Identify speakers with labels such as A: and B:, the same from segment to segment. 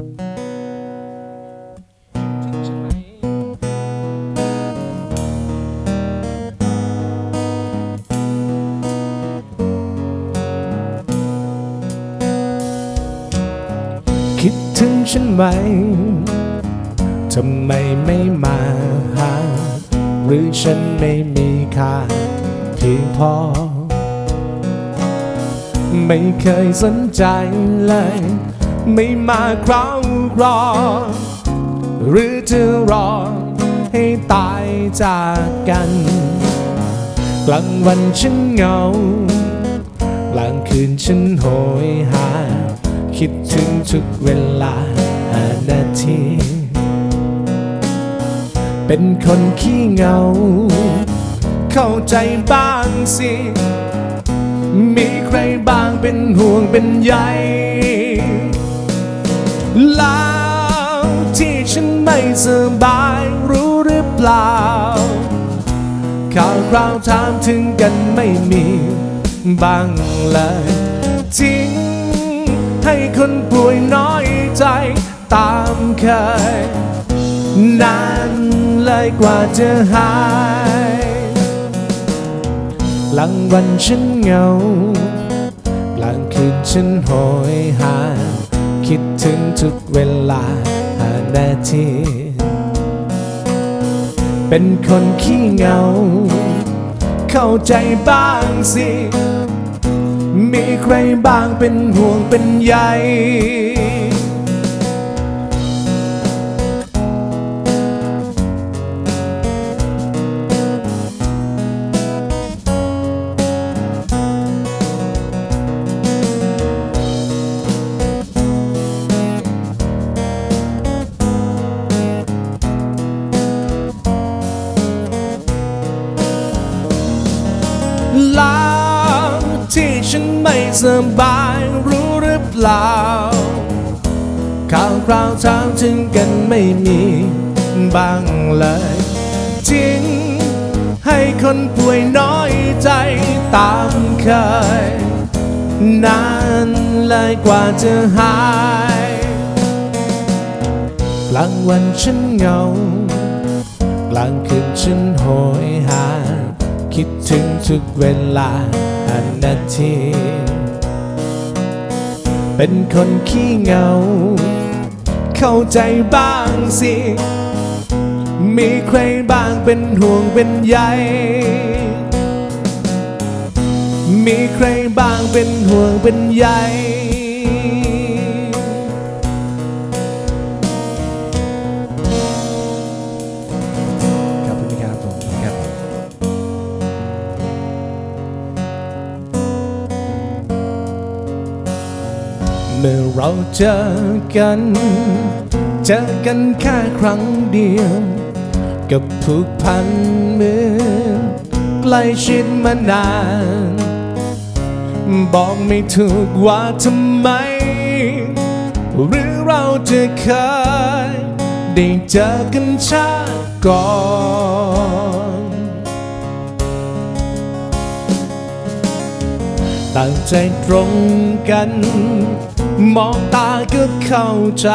A: คิดถึงฉันไหม ทำไมไม่มาหา หรือฉันไม่มีค่าเพียงพอ ไม่เคยสนใจเลย ไม่มาคราวรอ หรือจะรอให้ตายจากกัน กลางวันฉันเหงา กลางคืนฉันโหยหา คิดถึงทุกเวลาหานาที เป็นคนขี้เหงา เข้าใจบ้างสิมีใครบ้างเป็นห่วงเป็นใย แล้วที่ฉันไม่สบายรู้หรือเปล่า ข่าวคราวถามถึงกันไม่มีบ้างเลยทิ้งให้คนป่วยน้อยใจตามเคย นานเลยกว่าจะหายกลางวันฉันเหงากลางคืนฉันโหยหา คิดถึงทุกเวลาหานาที เป็นคนขี้เหงา เข้าใจบ้างสิ มีใครบ้างเป็นห่วงเป็นใย ไม่สบายรู้หรือเปล่า ข่าวคราวถามถึงกันไม่มีบ้างเลย จริง ให้คนป่วยน้อยใจตามเคย นานเลยกว่าจะหายกลางวันฉันเหงากลางคืนฉันโหยหา คิดถึงทุกเวลาานนาที เป็นคนขี้เหงา เข้าใจบ้างสิ มีใครบ้างเป็นห่วงเป็นใย มีใครบ้างเป็นห่วงเป็นใย เมื่อเราเจอกัน เจอกันแค่ครั้งเดียว กับผูกพันเหมือนใกล้ชิดมานาน บอกไม่ถูกว่าทำไม หรือเราจะเคยได้เจอกันชาติก่อนต่างใจตรงกัน มองตาก็เข้าใจ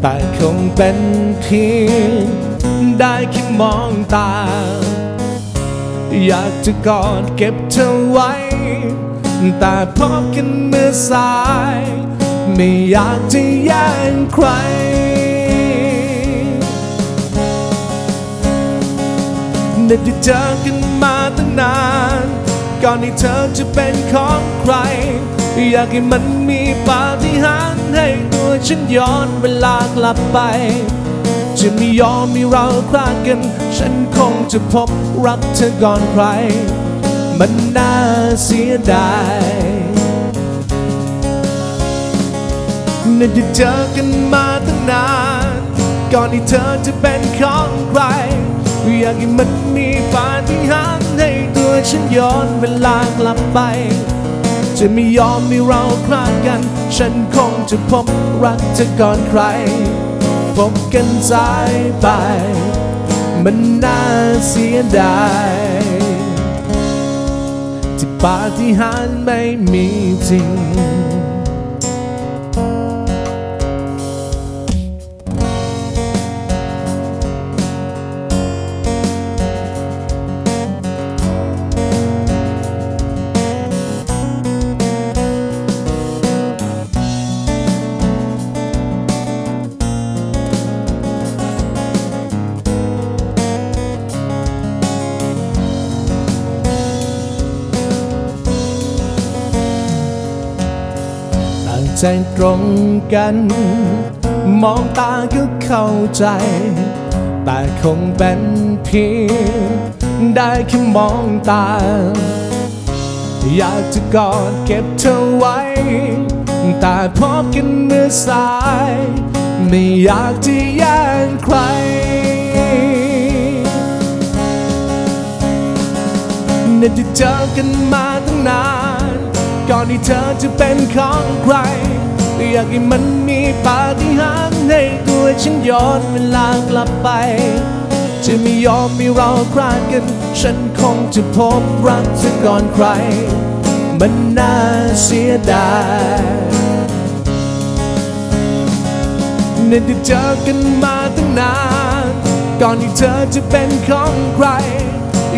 A: แต่คงเป็นเพียงได้แค่มองตา อยากจะกอดเก็บเธอไว้ แต่พบกันเมื่อสาย ไม่อยากจะแย่งใครได้จะเจอกันมาตั้งนาน ก่อนที่เธอจะเป็นของใคร อยากให้มันมีปาฏิหาริย์ให้ตัวฉันย้อนเวลากลับไป จะไม่ยอมมีเราคลาดกัน ฉันคงจะพบรักเธอก่อนใคร มันน่าเสียดายน่าจะเจอกันมาตั้งนาน ก่อนที่เธอจะเป็นของใคร อยากให้มันมีปาฏิหาริย์ให้ตัวฉันย้อนเวลากลับไป จะไม่ยอมให้เราคลาดกัน ฉันคงจะพบรักเธอก่อนใคร พบกันสายไป มันน่าเสียดายที่ปาฏิหาริย์ไม่มีจริง ใจตรงกัน มองตาก็เข้าใจ แต่คงเป็นเพียงได้แค่มองตา อยากจะกอดเก็บเธอไว้ แต่พบกันเมื่อสาย ไม่อยากจะแย่งใครน่าจะเจอกันมา อนที่เธอจะเป็นของใคร อยากให้มันมีปาฏิหาริย์ให้ตัวฉันย้อนเวลากลับไป จะไม่ยอมไม่เราคลาดกัน ฉันคงจะพบรักเธอก่อนใคร มันน่าเสียดายน่าจะเจอกันมาตั้งนาน ก่อนที่เธอจะเป็นของใคร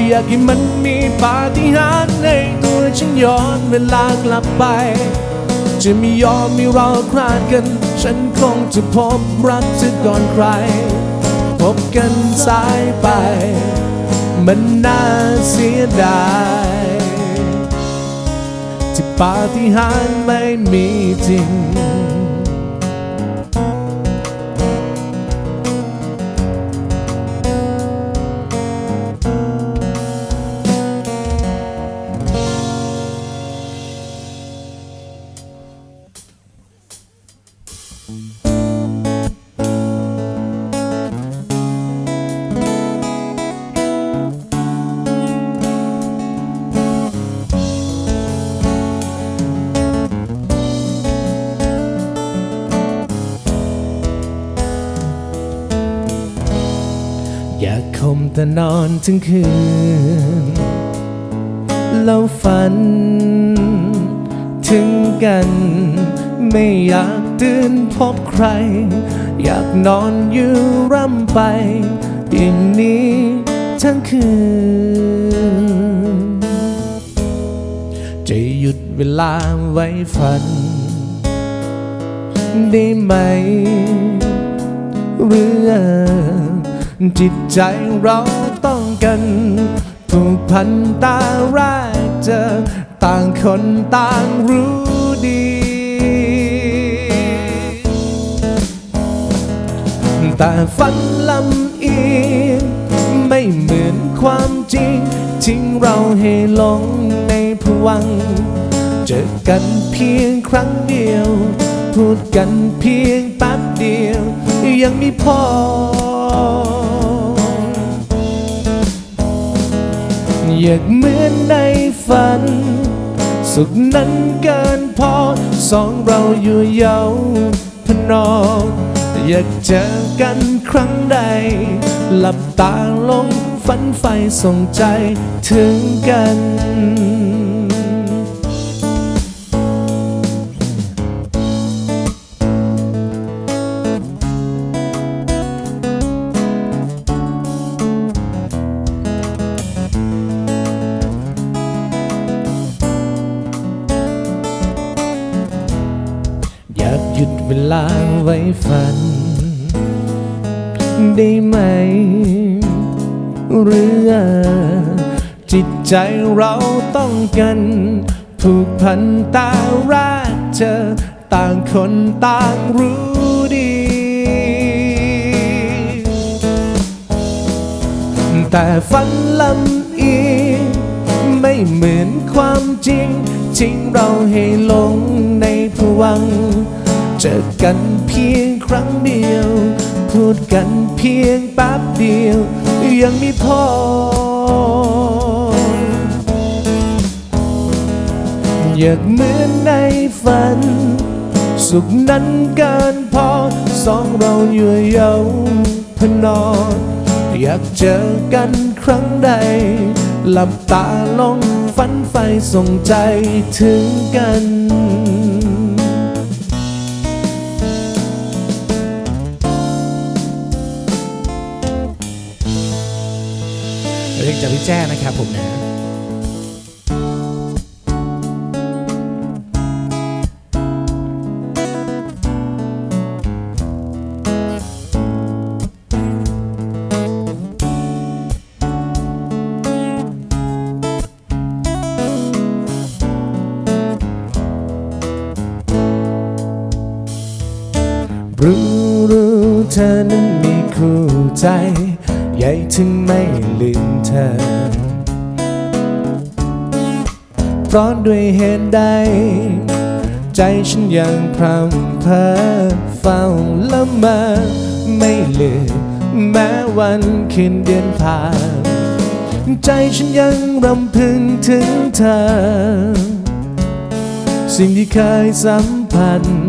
A: อยากให้มันมีปาฏิหาริย์ในตัวฉัน ย้อนเวลากลับไป จะไม่ยอมไม่รอคลาดกัน ฉันคงจะพบรักที่ก่อนใคร พบกันสายไป มันน่าเสียดายที่ปาฏิหาริย์ไม่มีจริง แต่นอนทั้งคืน แล้วฝัน ถึงกัน ไม่อยากตื่นพบใคร อยากนอนอยู่ร่ำไปอย่างนี้ทั้งคืน จะหยุดเวลาไว้ฝัน ได้ไหม เรื่อง จิตใจเราต้องกันผูกพันตาแรกเจอต่างคนต่างรู้ดี แต่ฝันลำอีไม่เหมือนความจริง ทิ้งเราให้หลงในผวัง เจอกันเพียงครั้งเดียว พูดกันเพียงแป๊บเดียว ยังไม่พอ อยากเหมือนในฝัน สุขนั้นเกินพอสองเราอยู่เยาวพนองอยากเจอกันครั้งใด หลับตาลงฝันไฟส่งใจถึงกัน ลางไว้ฝัน ได้ไหม เรือจิตใจเราต้องกัน ผูกพันตารักเธอ ต่างคนต่างรู้ดี แต่ฝันลำอีไม่เหมือนความจริงทิ้งเราให้หลงในผวัง เจอกันเพียงครั้งเดียว พูดกันเพียงแป๊บเดียว ยังไม่พอ อยากเหมือนในฝัน สุขนั้นเกินพอสองเราอยู่เยาวพนออยากเจอกันครั้งใด หลับตาลงฝันไฟส่งใจถึงกัน
B: แจ้นะครับผมนะ
A: รู้รู้เธอนั้นมีคู่ใจ ใหญ่ถึงไม่ลืมเธอเพราะด้วยเหตุใด ใจฉันยังพรำเพอเฝ้าละเมอไม่ลืมแม้วันคืนเดือนผ่าน ใจฉันยังรำพึงถึงเธอ สิ่งที่เคยสัมพันธ์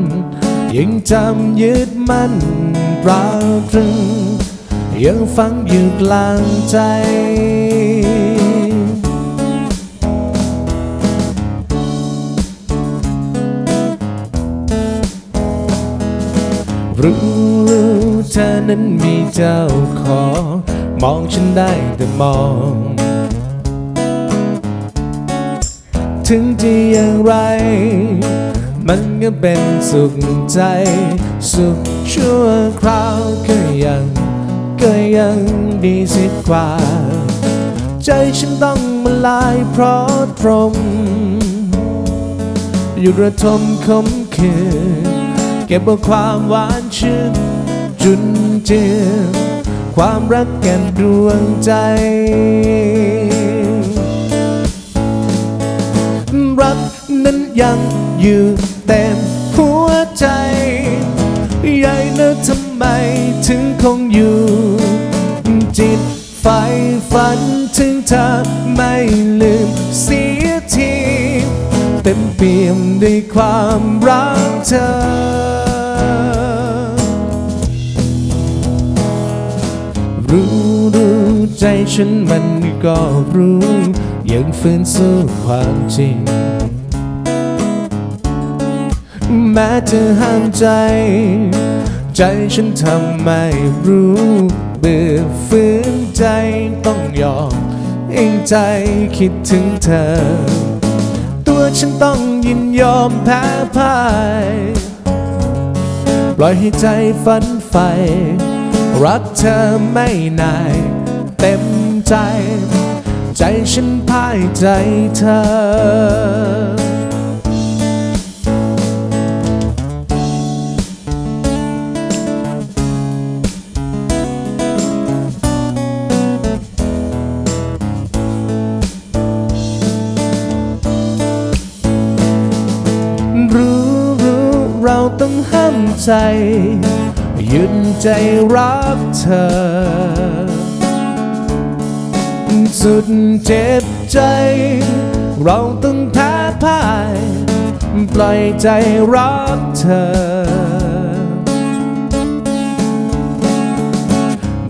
A: ยังจำยึดมั่นตราตรึง ยังฝังอยู่กลางใจรู้รู้เธอนั้นมีเจ้าของ มองฉันได้แต่มอง ถึงจะอย่างไร มันก็เป็นสุขใจ สุขชั่วคราวก็ยัง ก็ยังดีสิกว่า ใจฉันต้องมาลายเพราะตรงอยู่ระทมคมคืนเก็บเอาความหวานชื่นจุนเจือความรักแก่นดวงใจ รักนั้นยังอยู่เต็มหัวใจ ฝันถึงเธอไม่ลืมเสียทีเต็มเปี่ยมด้วยความรักเธอ รู้รู้ใจฉันมันก็รู้ยังฝืนสู้ความจริง แม้จะห้ามใจ ใจฉันทำไม่รู้ บื่อฝืนใจต้องยอมเองใจคิดถึงเธอ ตัวฉันต้องยินยอมแพ้พ่ายปล่อยให้ใจฝันใฝ่รักเธอไม่นาย เต็มใจ ใจฉันพ่ายใจเธอ ใจยุดใจรักเธอ สุดเจ็บใจ เราต้องแพ้พ่าย ปล่อยใจรักเธอ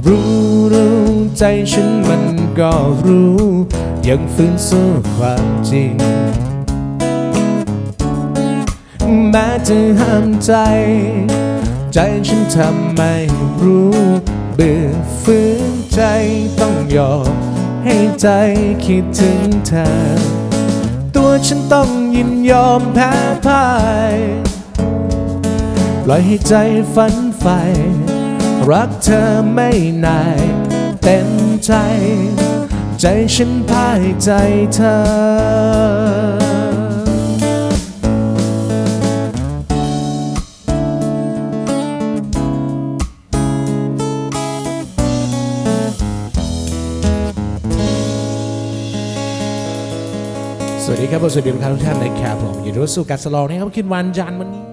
A: รู้รู้ใจฉันมันก็รู้ ยังฝืนสู้ความจริง แม้จะห้ามใจ ใจฉันทำไม่รู้เบื่อฝืนใจต้องยอมให้ใจคิดถึงเธอ ตัวฉันต้องยินยอมแพ้พ่ายปล่อยให้ใจฝันใฝ่รักเธอไม่นายเต็มใจ ใจฉันพ่ายใจเธอ
B: ดีครับสวัสดีทุกท่านทุกท่านนะครับผมยินดีต้อนรับสู่การสลองนะครับคืนวันจันทร์วันนี้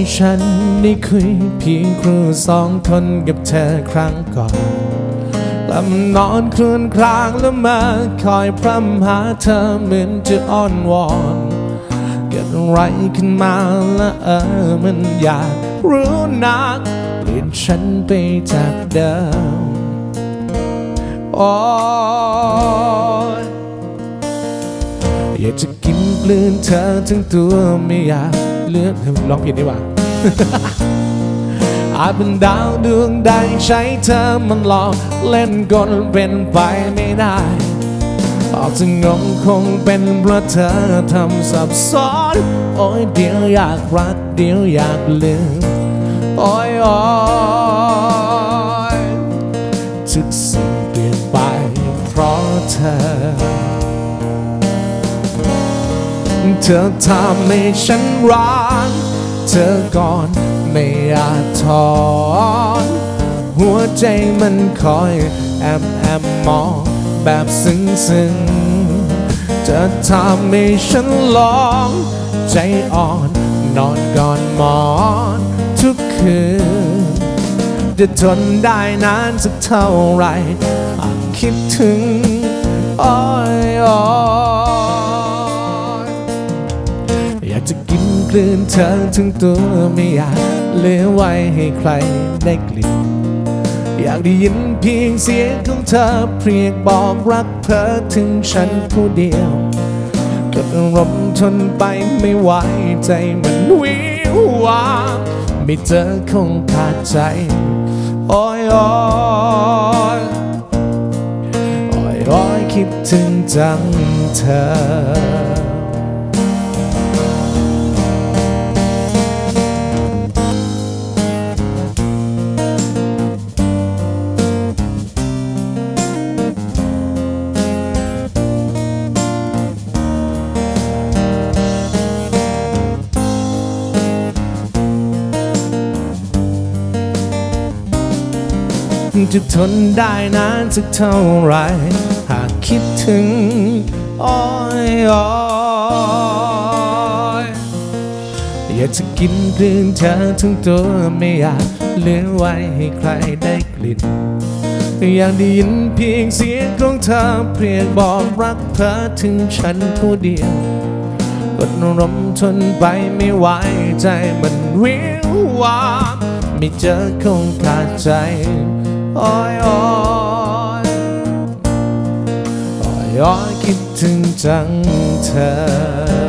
A: ที่ฉันได้คุยเพียงครูสองคนกับเธอครั้งก่อนล้วมันอนครวญครางแล้วมาคอยพร่ำหาเธอเหมือนจะอ้อนวอน เกิดอะไรขึ้นมาละเออมันอยากรู้นักเปลี่ยนฉันไปจากเดิมโอ้ยอยากจะกินกลืนเธอทั้งตัวไม่อยากเลือกลองผิดดีกว่า อาจเป็นดาวดวงใดใช้เธอมันหลอกเล่นกลเป็นไปไม่ได้ ออกจะงงคงเป็นเพราะเธอทำสับซ้อน โอ้ยเดี๋ยวอยากรักเดี๋ยวอยากลืม โอ้ยโอ้ยทุกสิ่งเปลี่ยนไปเพราะเธอเธอทำให้ฉันรัก เธอก่อนไม่อาจถอนหัวใจมันคอยแอบแอบมองแบบซึ้งซึ้งๆจะทำให้ฉันลองใจอ่อนนอนก่อนหมอนทุกคืน จะทนได้นานสักเท่าไหรหากคิดถึงอ้อยอ้อย กลืนเธอถึงตัวไม่อยากเหลือไว้ให้ใครได้กลิ่นอยากได้ยินเพียงเสียงของเธอเพียงบอกรักเธอถึงฉันผู้เดียวกดอารมณ์ทนไปไม่ไหวใจมันวิววาไม่เจอคงขาดใจโอ้ยโอ้ยโอ้ยโอ้ยคิดถึงจังเธอ จะทนได้นานสักเท่าไร หากคิดถึงอ้อยอ้อยอยากจะกินกลืนเธอทั้งตัวไม่อยากเหลือไว้ให้ใครได้กลิ่นอยากได้ยินเพียงเสียงของเธอเพียงบอกรักเธอถึงฉันผู้เดียวอดรมทนไปไม่ไหวใจมันวิววามไม่เจอคงขาดใจ อ้ยอ้ยโอ้ยอ้ยคิดถึงจังเธอ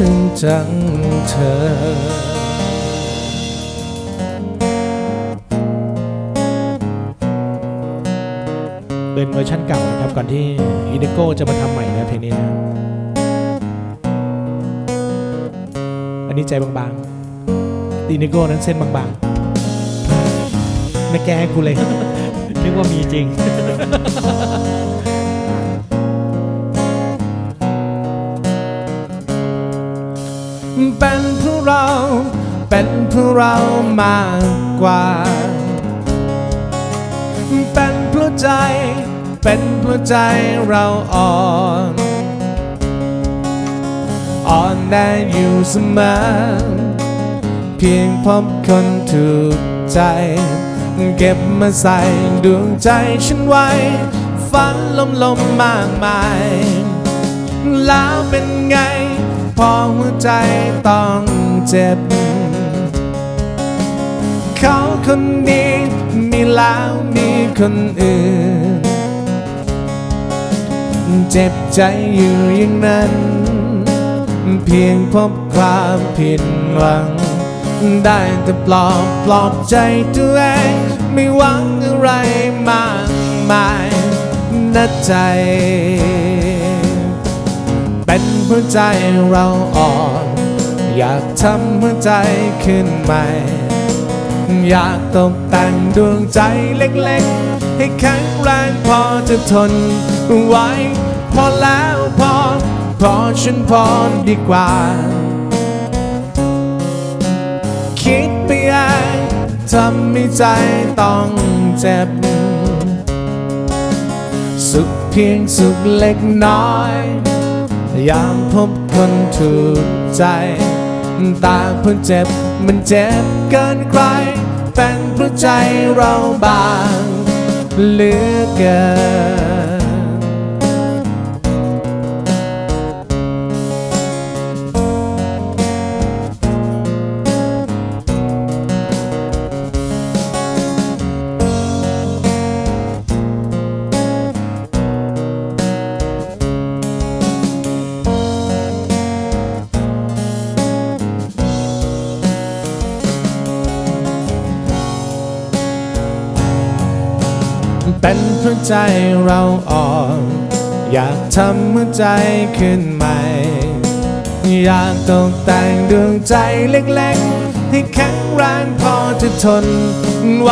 A: ถึงจังเธอเป็นเวอร์ชันเก่านะครับ ก่อนที่อินดิโก้จะมาทำใหม่นะเพลงนี้นะอันนี้ใจบางๆอินดิโก้นั้นเส้นบางๆ ไม่แก้ให้กูเลย
C: นึกว่ามีจริง
A: เป็นเพราะเรา เป็นเพราะเรามากกว่า เป็นเพราะใจ เป็นเพราะใจเราอ่อน อ่อนแน่อยู่เสมอ เพียงพบคนถูกใจ เก็บมาใส่ดวงใจฉันไว้ ฝันลมลมมากมาย แล้วเป็นไง พอหัวใจต้องเจ็บ เขาคนนี้มีแล้วมีคนอื่น เจ็บใจอยู่อย่างนั้น เพียงพบความผิดหวัง ได้แต่ปลอบปลอบใจตัวเองไม่หวังอะไรมากมายนะใจ หัวใจเราอ่อน อยากทำหัวใจขึ้นใหม่ อยากตกแต่งดวงใจเล็กๆ ให้แข็งแรงพอจะทนไว้ พอแล้วพอ พอฉันพอดีกว่า คิดไปเองทำให้ใจต้องเจ็บ สุขเพียงสุขเล็กน้อย ยามพบคนถูกใจตาเพิ่งเจ็บมันเจ็บเกินใคร เป็นเพราะใจเราบางเหลือเกิน เป็นเพราะใจเราอ่อนอยากทำหัวใจขึ้นใหม่ อยากตกแต่งดวงใจเล็กๆ ให้แข็งแรงพอจะทนไหว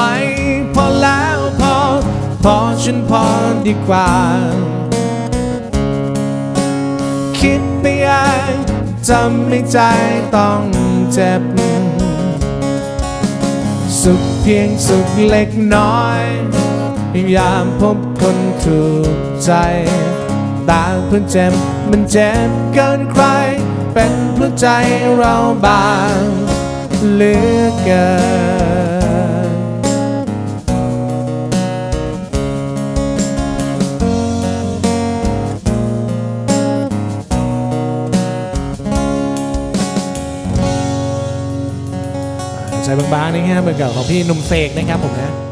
A: พอแล้วพอ พอฉันพอดีกว่า คิดไปเองจำไม่ใจต้องเจ็บ สุขเพียงสุขเล็กน้อย ยามพบคนถูกใจต่างเพื่อเจ็บมันเจ็บเกินใคร เป็นเพราะใจเราบางเหลือเกินใจบางๆนี่ฮะเหมือนกับของพี่หนุ่มเสกนะครับผมนะ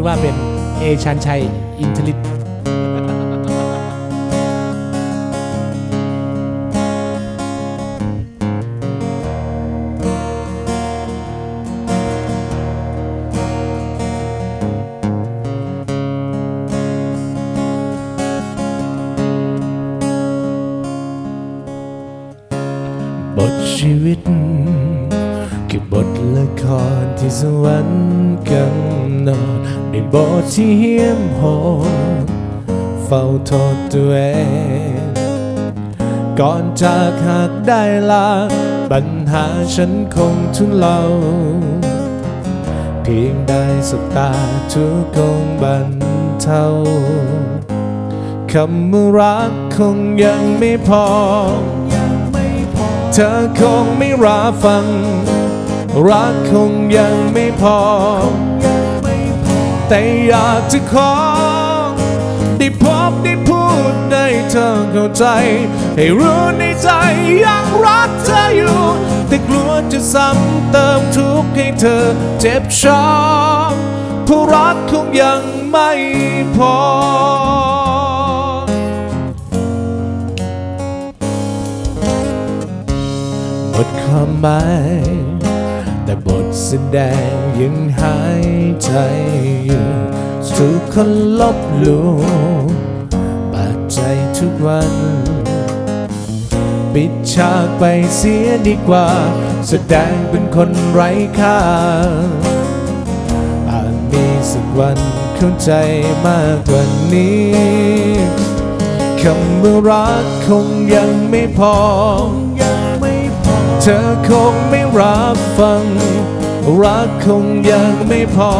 A: รือว่าเป็นเอชันชัยอินทลิต ที่เหี้ยมโหดเฝ้าโทษตัวเองก่อนจากหากได้ลาปัญหาฉันคงทุเลาเพียงได้สบตาทุกคงบรรเทาคำว่ารักคงยังไม่พอ เธอคงไม่รับฟัง รักคงยังไม่พอ แต่อยากจะขอ ได้พบได้พูดให้เธอเข้าใจ ให้รู้ในใจยังรักเธออยู่ แต่กลัวจะซ้ำเติมทุกข์ให้เธอเจ็บช้ำเพราะรักคงยังไม่พอหมดความหมาย แต่บทแสดงยังหายใจอยู่ทุกคนลบหลู่บาดใจทุกวัน ปิดฉากไปเสียดีกว่า แสดงเป็นคนไร้ค่า อาจมีสักวันเข้าใจมากกว่านี้คำว่ารักคงยังไม่พอ เธอคงไม่รับฟัง รักคงยังไม่พอ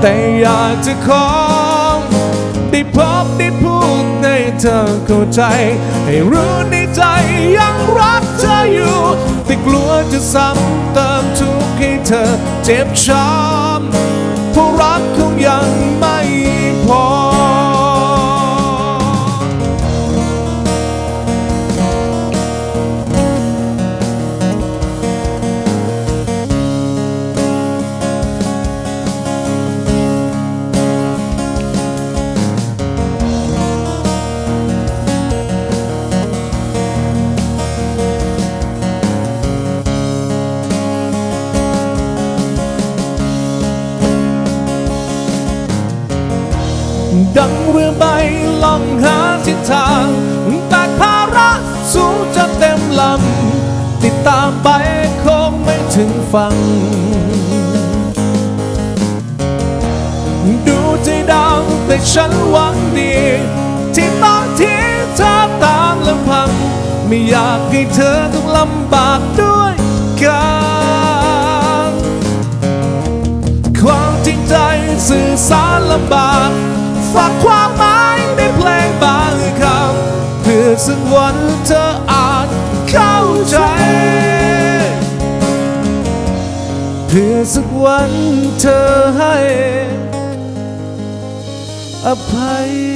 A: แต่อยากจะขอได้พบได้พูดให้เธอเข้าใจ ให้รู้ในใจยังรักเธออยู่ แต่กลัวจะซ้ำเติมทุกข์ให้เธอเจ็บช้ำ ลำติดตามไปคงไม่ถึงฝั่งดูใจดำแต่ฉันหวังดี ที่ต้องทิ้งเธอตามลำพัง ไม่อยากให้เธอต้องลำบากด้วยกันความจริงใจสื่อสารลำบากฝากความหมายในเพลงบางคำเพื่อสักวันเธอ เข้าใจ เพื่อสักวันเธอให้อภัย